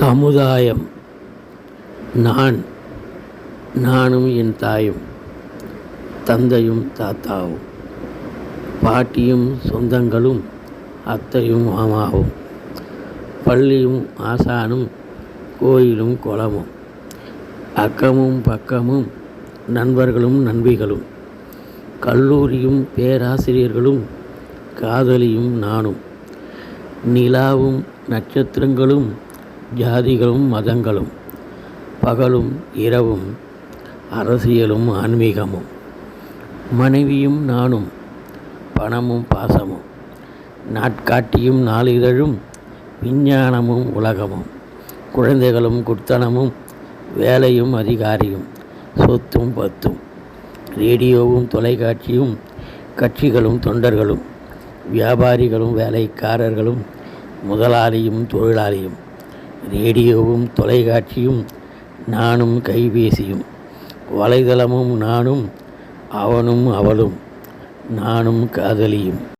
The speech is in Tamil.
சமுதாயம். நான் நானும் என் தாயும் தந்தையும் தாத்தாவும் பாட்டியும் சொந்தங்களும் அத்தையும் மாமாவும் பள்ளியும் ஆசானும் கோயிலும் குளமும் அக்கமும் பக்கமும் நண்பர்களும் நண்பிகளும் கல்லூரியும் பேராசிரியர்களும் காதலியும் நானும் நிலாவும் நட்சத்திரங்களும் ஜாதிகளும் மதங்களும் பகலும் இரவும் அரசியலும் ஆன்மீகமும் மனைவியும் நானும் பணமும் பாசமும் நாட்காட்டியும் நாளிதழும் விஞ்ஞானமும் உலகமும் குழந்தைகளும் குத்தனமும் வேலையும் அதிகாரியும் சொத்தும் பத்தும் ரேடியோவும் தொலைக்காட்சியும் கட்சிகளும் தொண்டர்களும் வியாபாரிகளும் வேலைக்காரர்களும் முதலாளியும் தொழிலாளியும் ரேடியோவும் தொலைக்காட்சியும் நானும் கைபேசியும் வலைதளமும் நானும் அவனும் அவளும் நானும் காதலியும்.